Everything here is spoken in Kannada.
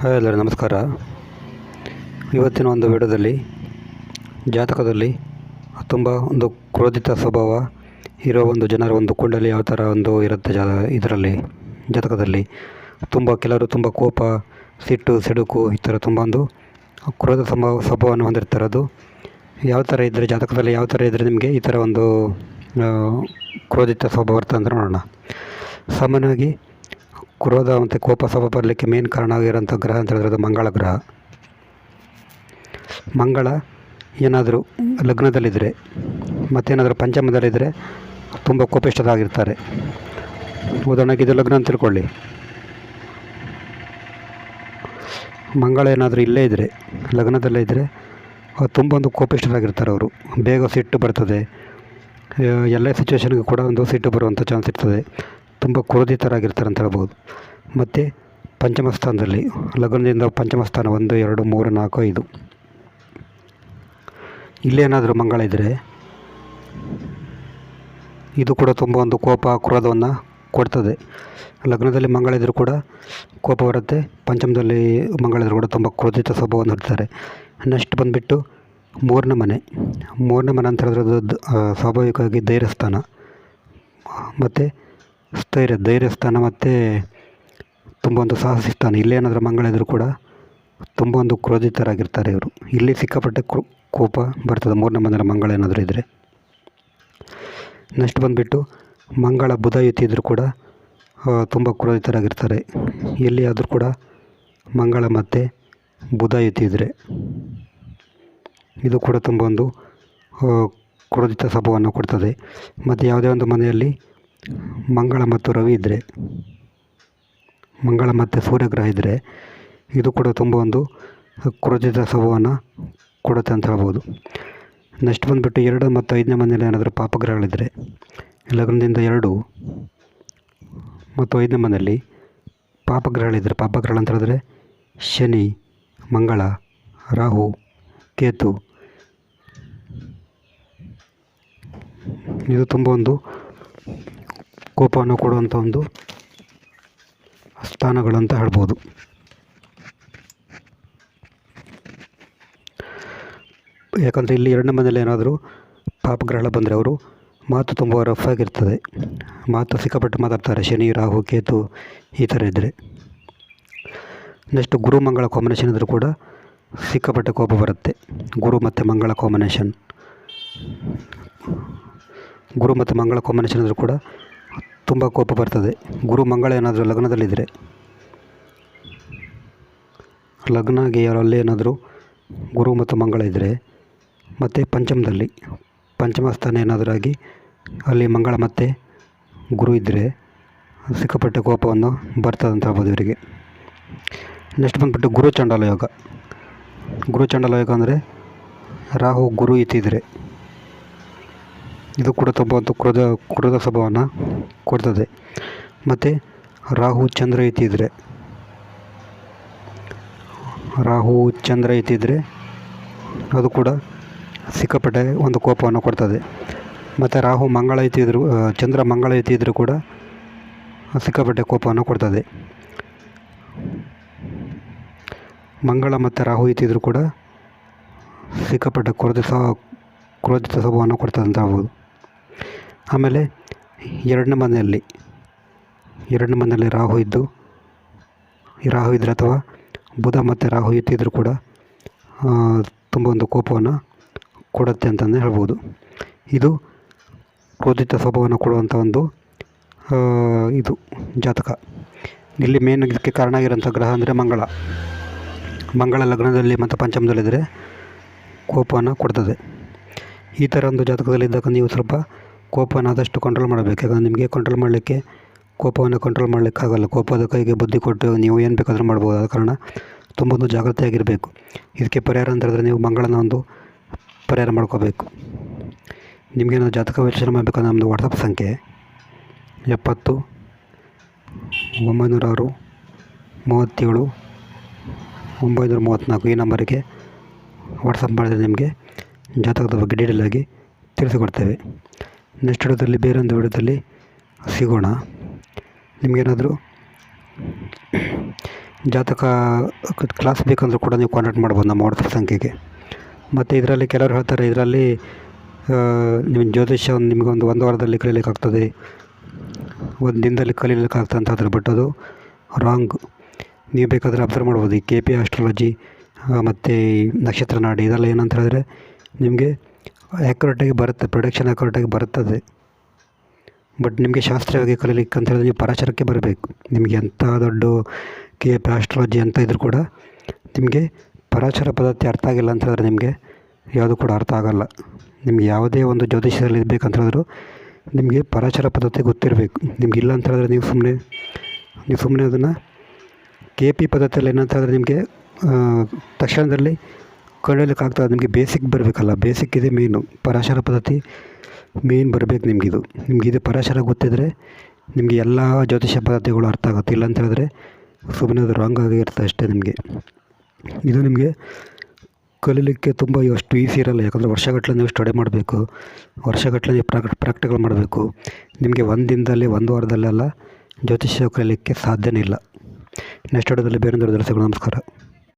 ಹಾಯ್ ಎಲ್ಲರೂ, ನಮಸ್ಕಾರ. ಇವತ್ತಿನ ಒಂದು ವಿಡಿಯೋದಲ್ಲಿ, ಜಾತಕದಲ್ಲಿ ತುಂಬ ಒಂದು ಕ್ರೋಧಿತ ಸ್ವಭಾವ ಇರೋ ಒಂದು ಜನರ ಒಂದು ಕುಂಡಲಿ ಯಾವ ಥರ ಒಂದು ಇರುತ್ತೆ ಜಾ, ಇದರಲ್ಲಿ, ಜಾತಕದಲ್ಲಿ. ತುಂಬ ಕೆಲವರು ತುಂಬ ಕೋಪ, ಸಿಟ್ಟು, ಸಿಡುಕು, ಈ ಥರ ತುಂಬ ಒಂದು ಕ್ರೋಧ ಸ್ವಭಾವ ಸ್ವಭಾವವನ್ನು ಹೊಂದಿರ್ತಾರೆ ಅದು. ಯಾವ ಥರ ಇದ್ದರೆ ಜಾತಕದಲ್ಲಿ, ಯಾವ ಥರ ಇದ್ದರೆ ನಿಮಗೆ ಈ ಥರ ಒಂದು ಕ್ರೋಧಿತ ಸ್ವಭಾವ ಬರ್ತದೆ ಅಂತ ನೋಡೋಣ. ಸಾಮಾನ್ಯವಾಗಿ ಕ್ರೋಧ ಮತ್ತು ಕೋಪ ಸಭ ಬರಲಿಕ್ಕೆ ಮೇನ್ ಕಾರಣ ಆಗಿರೋಂಥ ಗ್ರಹ ಅಂತ ಹೇಳಿದ್ರೆ ಅದು ಮಂಗಳ ಗ್ರಹ. ಮಂಗಳ ಏನಾದರೂ ಲಗ್ನದಲ್ಲಿದ್ದರೆ ಮತ್ತೇನಾದರೂ ಪಂಚಮದಲ್ಲಿದ್ದರೆ ತುಂಬ ಕೋಪಿಷ್ಠರಾಗಿರ್ತಾರೆ. ಉದಾಹರಣೆಗೆ ಇದು ಲಗ್ನ ಅಂತ ತಿಳ್ಕೊಳ್ಳಿ. ಮಂಗಳ ಏನಾದರೂ ಇಲ್ಲೇ ಇದ್ದರೆ ಲಗ್ನದಲ್ಲೇ ಇದ್ದರೆ ತುಂಬ ಒಂದು ಕೋಪಿಷ್ಠರಾಗಿರ್ತಾರೆ ಅವರು. ಬೇಗ ಸಿಟ್ಟು ಬರ್ತದೆ. ಎಲ್ಲ ಸಿಚುವೇಶನ್ಗೂ ಕೂಡ ಒಂದು ಸಿಟ್ಟು ಬರುವಂಥ ಚಾನ್ಸ್ ಇರ್ತದೆ. ತುಂಬ ಕ್ರೋಧಿತರಾಗಿರ್ತಾರೆ ಅಂತ ಹೇಳ್ಬೋದು. ಮತ್ತು ಪಂಚಮ ಸ್ಥಾನದಲ್ಲಿ ಲಗ್ನದಿಂದ ಪಂಚಮ ಸ್ಥಾನ ಒಂದು, ಎರಡು, ಮೂರು, ನಾಲ್ಕು, ಐದು. ಇಲ್ಲೇನಾದರೂ ಮಂಗಳ ಇದ್ದರೆ ಇದು ಕೂಡ ತುಂಬ ಒಂದು ಕೋಪ ಕ್ರೋಧವನ್ನು ಕೊಡ್ತದೆ. ಲಗ್ನದಲ್ಲಿ ಮಂಗಳ ಇದ್ದರೂ ಕೂಡ ಕೋಪ ಬರುತ್ತೆ, ಪಂಚಮದಲ್ಲಿ ಮಂಗಳ ಇದ್ದರೂ ಕೂಡ ತುಂಬ ಕ್ರೋಧಿತ ಸ್ವಭಾವವನ್ನು ಹೊಡ್ತಾರೆ ನೆಕ್ಸ್ಟ್ ಬಂದುಬಿಟ್ಟು ಮೂರನೇ ಮನೆ ಮೂರನೇ ಮನೆ ಅಂತ ಹೇಳಿದ್ರೆ ಸ್ವಾಭಾವಿಕವಾಗಿ ಧೈರ್ಯ ಸ್ಥಾನ ಮತ್ತು ಸ್ಥೈರ್ಯ ಧೈರ್ಯ ಸ್ಥಾನ ಮತ್ತು ತುಂಬ ಒಂದು ಸಾಹಸಿ ಸ್ಥಾನ. ಇಲ್ಲೇನಾದರೂ ಮಂಗಳ ಇದ್ದರೂ ಕೂಡ ತುಂಬ ಒಂದು ಕ್ರೋಧಿತರಾಗಿರ್ತಾರೆ ಇವರು. ಇಲ್ಲಿ ಸಿಕ್ಕಾಪಟ್ಟೆ ಕೋಪ ಬರ್ತದೆ. ಮೂರನೇ ಮಂದಿರ ಮಂಗಳ ಏನಾದರೂ ಇದ್ದರೆ ನೆಕ್ಸ್ಟ್ ಬಂದುಬಿಟ್ಟು ಮಂಗಳ ಬುಧ ಯುತಿ ಇದ್ದರೂ ಕೂಡ ತುಂಬ ಕ್ರೋಧಿತರಾಗಿರ್ತಾರೆ. ಎಲ್ಲಿ ಆದರೂ ಕೂಡ ಮಂಗಳ ಮತ್ತು ಬುಧ ಯುತಿ ಇದ್ದರೆ ಇದು ಕೂಡ ತುಂಬ ಒಂದು ಕ್ರೋಧಿತ ಸ್ವಭಾವವನ್ನು ಕೊಡ್ತದೆ. ಮತ್ತು ಯಾವುದೇ ಒಂದು ಮನೆಯಲ್ಲಿ ಮಂಗಳ ಮತ್ತು ರವಿ ಇದ್ದರೆ ಮಂಗಳ ಮತ್ತು ಸೂರ್ಯಗ್ರಹ ಇದ್ದರೆ ಇದು ಕೂಡ ತುಂಬ ಒಂದು ಕ್ರೋಜಿತ ಸ್ವಭಾವವನ್ನು ಕೊಡುತ್ತೆ ಅಂತ ಹೇಳ್ಬೋದು. ನೆಕ್ಸ್ಟ್ ಬಂದುಬಿಟ್ಟು ಎರಡು ಮತ್ತು ಐದನೇ ಮನೆಯಲ್ಲಿ ಏನಾದರೂ ಪಾಪಗ್ರಹಗಳಿದ್ದರೆ ಲಗ್ನದಿಂದ ಎರಡು ಮತ್ತು ಐದನೇ ಮನೆಯಲ್ಲಿ ಪಾಪಗ್ರಹಗಳಿದ್ದರೆ ಪಾಪಗ್ರಹಗಳು ಅಂತ ಹೇಳಿದ್ರೆ ಶನಿ, ಮಂಗಳ, ರಾಹು, ಕೇತು. ಇದು ತುಂಬ ಒಂದು ಕೋಪವನ್ನು ಕೊಡುವಂಥ ಒಂದು ಸ್ಥಾನಗಳು ಅಂತ ಹೇಳ್ಬೋದು. ಯಾಕಂದರೆ ಇಲ್ಲಿ ಎರಡನೇ ಮನೇಲಿ ಏನಾದರೂ ಪಾಪಗ್ರಹಣ ಬಂದರೆ ಅವರು ಮಾತು ತುಂಬ ರಫ್ ಆಗಿರ್ತದೆ. ಮಾತು ಸಿಕ್ಕಾಪಟ್ಟೆ ಮಾತಾಡ್ತಾರೆ. ಶನಿ, ರಾಹು, ಕೇತು ಈ ಥರ ಇದ್ದರೆ. ನೆಕ್ಸ್ಟ್ ಗುರು ಮಂಗಳ ಕಾಂಬಿನೇಷನ್ ಇದ್ದರೂ ಕೂಡ ಸಿಕ್ಕಾಪಟ್ಟೆ ಕೋಪ ಬರುತ್ತೆ. ಗುರು ಮತ್ತು ಮಂಗಳ ಕಾಂಬಿನೇಷನ್ ಗುರು ಮತ್ತು ಮಂಗಳ ಕಾಂಬಿನೇಷನ್ ಇದ್ದರೂ ಕೂಡ ತುಂಬ ಕೋಪ ಬರ್ತದೆ. ಗುರು ಮಂಗಳ ಏನಾದರೂ ಲಗ್ನದಲ್ಲಿದ್ದರೆ ಲಗ್ನ ಯಾರಲ್ಲಿ ಏನಾದರೂ ಗುರು ಮತ್ತು ಮಂಗಳ ಇದ್ದರೆ ಮತ್ತು ಪಂಚಮದಲ್ಲಿ, ಪಂಚಮ ಸ್ಥಾನ ಏನಾದರೂ ಆಗಿ ಅಲ್ಲಿ ಮಂಗಳ ಮತ್ತು ಗುರು ಇದ್ದರೆ ಸಿಕ್ಕಾಪಟ್ಟೆ ಕೋಪವನ್ನು ಬರ್ತದೆ ಅಂತ ಹೇಳ್ಬೋದು ಇವರಿಗೆ ನೆಕ್ಸ್ಟ್ ಬಂದುಬಿಟ್ಟು ಗುರು ಚಂಡಾಲ ಯೋಗ ಗುರು ಚಂಡಾಲ ಯೋಗ ಅಂದರೆ ರಾಹು, ಗುರು ಇತ್ತಿದ್ರೆ ಇದು ಕೂಡ ತುಂಬ ಒಂದು ಕ್ರೋಧ ಕ್ರೋಧ ಸ್ವಭಾವವನ್ನು ಕೊಡ್ತದೆ. ಮತ್ತು ರಾಹು ಚಂದ್ರ ಇತ್ತಿದ್ರೆ ರಾಹು ಚಂದ್ರ ಇತ್ತಿದ್ರೆ ಅದು ಕೂಡ ಸಿಕ್ಕಾಪಟ್ಟೆ ಒಂದು ಕೋಪವನ್ನು ಕೊಡ್ತದೆ. ಮತ್ತು ರಾಹು ಮಂಗಳ ಇತ್ತಿದ್ರು ಆ, ಚಂದ್ರ ಮಂಗಳ ಇತ್ತಿದ್ರು ಕೂಡ ಸಿಕ್ಕಾಪಟ್ಟೆ ಕೋಪವನ್ನು ಕೊಡ್ತದೆ. ಮಂಗಳ ಮತ್ತು ರಾಹು ಇತ್ತಿದ್ರು ಕೂಡ ಸಿಕ್ಕಾಪಟ್ಟೆ ಕ್ರೋಧಿಸ ಕ್ರೋಧಿತ ಸ್ವಭಾವವನ್ನು ಕೊಡ್ತದೆ ಅಂತ ಹೇಳ್ಬೋದು. ಆಮೇಲೆ ಎರಡನೇ ಮನೆಯಲ್ಲಿ ಎರಡನೇ ಮನೆಯಲ್ಲಿ ರಾಹು ಇದ್ದು ರಾಹು ಇದ್ದರೆ ಅಥವಾ ಬುಧ ಮತ್ತು ರಾಹು ಇತ್ತಿದ್ರು ಕೂಡ ತುಂಬ ಒಂದು ಕೋಪವನ್ನು ಕೊಡುತ್ತೆ ಅಂತಲೇ ಹೇಳ್ಬೋದು. ಇದು ಕ್ರೋಧಿತ ಸ್ವಭಾವವನ್ನು ಕೊಡುವಂಥ ಒಂದು ಇದು ಜಾತಕ. ಇಲ್ಲಿ ಮೇನ್ ಇದಕ್ಕೆ ಕಾರಣ ಆಗಿರೋಂಥ ಗ್ರಹ ಅಂದರೆ ಮಂಗಳ. ಮಂಗಳ ಲಗ್ನದಲ್ಲಿ ಮತ್ತು ಪಂಚಮದಲ್ಲಿದ್ದರೆ ಕೋಪವನ್ನು ಕೊಡ್ತದೆ. ಈ ಥರ ಒಂದು ಜಾತಕದಲ್ಲಿದ್ದಾಗ ನೀವು ಸ್ವಲ್ಪ ಕೋಪವನ್ನು ಆದಷ್ಟು ಕಂಟ್ರೋಲ್ ಮಾಡಬೇಕು. ಯಾಕಂದರೆ ನಿಮಗೆ ಕಂಟ್ರೋಲ್ ಮಾಡಲಿಕ್ಕೆ ಕೋಪವನ್ನು ಕಂಟ್ರೋಲ್ ಮಾಡಲಿಕ್ಕಾಗಲ್ಲ. ಕೋಪದ ಕೈಗೆ ಬುದ್ಧಿ ಕೊಟ್ಟು ನೀವು ಏನು ಬೇಕಾದರೂ ಮಾಡ್ಬೋದು. ಆದ ಕಾರಣ ತುಂಬ ಒಂದು ಜಾಗ್ರತೆಯಾಗಿರಬೇಕು. ಇದಕ್ಕೆ ಪರಿಹಾರ ಅಂತ ಹೇಳಿದ್ರೆ ನೀವು ಮಂಗಳನ ಒಂದು ಪರಿಹಾರ ಮಾಡ್ಕೋಬೇಕು. ನಿಮಗೇನಾದ್ರು ಜಾತಕ ವಿಚಾರ ಮಾಡಬೇಕಂದ್ರೆ ನಮ್ಮದು ವಾಟ್ಸಪ್ ಸಂಖ್ಯೆ ಎಪ್ಪತ್ತು ಒಂಬೈನೂರ ಆರು ಮೂವತ್ತೇಳು ಒಂಬೈನೂರ ಮೂವತ್ತ್ನಾಲ್ಕು ಈ ನಂಬರಿಗೆ ವಾಟ್ಸಪ್ ಮಾಡಿದರೆ ನಿಮಗೆ ಜಾತಕದ ಬಗ್ಗೆ ಡೀಟೇಲಾಗಿ ತಿಳಿಸಿಕೊಡ್ತೇವೆ. ನೆಕ್ಸ್ಟ್ ವಿಡಿಯೋದಲ್ಲಿ ಬೇರೊಂದು ವಿಡಿಯೋದಲ್ಲಿ ಸಿಗೋಣ. ನಿಮಗೇನಾದರೂ ಜಾತಕ ಕ್ಲಾಸ್ ಬೇಕಂದರೂ ಕೂಡ ನೀವು ಕಾಂಟ್ಯಾಕ್ಟ್ ಮಾಡ್ಬೋದು ನಮ್ಮ ವಾಟ್ಸಪ್ ಸಂಖ್ಯೆಗೆ. ಮತ್ತು ಇದರಲ್ಲಿ ಕೆಲವರು ಹೇಳ್ತಾರೆ, ಇದರಲ್ಲಿ ನಿಮ್ಮ ಜ್ಯೋತಿಷ್ಯ ಒಂದು ನಿಮಗೊಂದು ಒಂದು ವಾರದಲ್ಲಿ ಕಲೀಲಿಕ್ಕಾಗ್ತದೆ ಒಂದು ದಿನದಲ್ಲಿ ಕಲೀಲಿಕ್ಕಾಗ್ತದೆ ಅಂತ ಹೇಳ್ತಾರೆ ಬಟ್ ಅದು ರಾಂಗ್ ನೀವು ಬೇಕಾದರೆ ಅಬ್ಸರ್ವ್ ಮಾಡ್ಬೋದು ಈ ಕೆ ಪಿ ಆಸ್ಟ್ರಾಲಜಿ ಮತ್ತು ನಕ್ಷತ್ರ ನಾಡಿ ಇದೆಲ್ಲ ಏನಂತ ಹೇಳಿದ್ರೆ ನಿಮಗೆ ಆ್ಯಕ್ಯುರೇಟಾಗಿ ಬರುತ್ತೆ ಪ್ರೊಡಕ್ಷನ್ ಆ್ಯಕ್ಯುರೇಟಾಗಿ ಬರುತ್ತದೆ ಬಟ್ ನಿಮಗೆ ಶಾಸ್ತ್ರೀಯವಾಗಿ ಕಲೀಲಿಕ್ಕೆ ಅಂತ ಹೇಳಿದ್ರೆ ನೀವು ಪರಾಶರಕ್ಕೆ ಬರಬೇಕು. ನಿಮಗೆ ಎಂಥ ದೊಡ್ಡ ಕೆ ಪಿ ಆಸ್ಟ್ರಾಲಜಿ ಅಂತ ಇದ್ರೂ ಕೂಡ ನಿಮಗೆ ಪರಾಶರ ಪದ್ಧತಿ ಅರ್ಥ ಆಗಿಲ್ಲ ಅಂತ ಹೇಳಿದ್ರೆ ನಿಮಗೆ ಯಾವುದು ಕೂಡ ಅರ್ಥ ಆಗಲ್ಲ. ನಿಮ್ಗೆ ಯಾವುದೇ ಒಂದು ಜ್ಯೋತಿಷ್ಯದಲ್ಲಿ ಇರಬೇಕಂತ ಹೇಳಿದ್ರು ನಿಮಗೆ ಪರಾಚರ ಪದ್ಧತಿ ಗೊತ್ತಿರಬೇಕು. ನಿಮ್ಗೆ ಇಲ್ಲ ಅಂತ ಹೇಳಿದ್ರೆ ನೀವು ಸುಮ್ಮನೆ ನೀವು ಸುಮ್ಮನೆ ಅದನ್ನು ಕೆ ಪಿ ಪದ್ಧತಿಯಲ್ಲಿ ಏನಂತ ಹೇಳಿದ್ರೆ ನಿಮಗೆ ತಕ್ಷಣದಲ್ಲಿ ಕಲಿಯೋದಕ್ಕಾಗ್ತದೆ ನಿಮಗೆ ಬೇಸಿಕ್ ಬರಬೇಕಲ್ಲ. ಬೇಸಿಕ್ ಇದೆ ಮೇನು ಪರಾಶರ ಪದ್ಧತಿ ಮೇನ್ ಬರಬೇಕು ನಿಮಗಿದು ನಿಮಗಿದು ಪರಾಶರ ಗೊತ್ತಿದ್ದರೆ ನಿಮಗೆ ಎಲ್ಲ ಜ್ಯೋತಿಷ್ಯ ಪದ್ಧತಿಗಳು ಅರ್ಥ ಆಗುತ್ತೆ. ಇಲ್ಲ ಅಂತ ಹೇಳಿದ್ರೆ ಸುಮ್ಮನೆ ಅದು ರಾಂಗ್ ಆಗಿರುತ್ತೆ ಅಷ್ಟೇ ನಿಮಗೆ. ಇದು ನಿಮಗೆ ಕಲೀಲಿಕ್ಕೆ ತುಂಬ ಅಷ್ಟು ಈಸಿ ಇರಲ್ಲ. ಯಾಕಂದರೆ ವರ್ಷಗಟ್ಟಲೆ ನೀವು ಸ್ಟಡಿ ಮಾಡಬೇಕು. ವರ್ಷಗಟ್ಟಲೆ ನೀವು ಪ್ರಾಕ್ ಪ್ರಾಕ್ಟಿಕಲ್ ಮಾಡಬೇಕು. ನಿಮಗೆ ಒಂದು ದಿನದಲ್ಲಿ ಒಂದು ವಾರದಲ್ಲೆಲ್ಲ ಜ್ಯೋತಿಷ್ಯ ಕಲೀಲಿಕ್ಕೆ ಸಾಧ್ಯನೇ ಇಲ್ಲ. ನೆಕ್ಸ್ಟ್ ವಿಡಿಯೋದಲ್ಲಿ ಬೇರೆ ದೊಡ್ಡ ನಮಸ್ಕಾರ.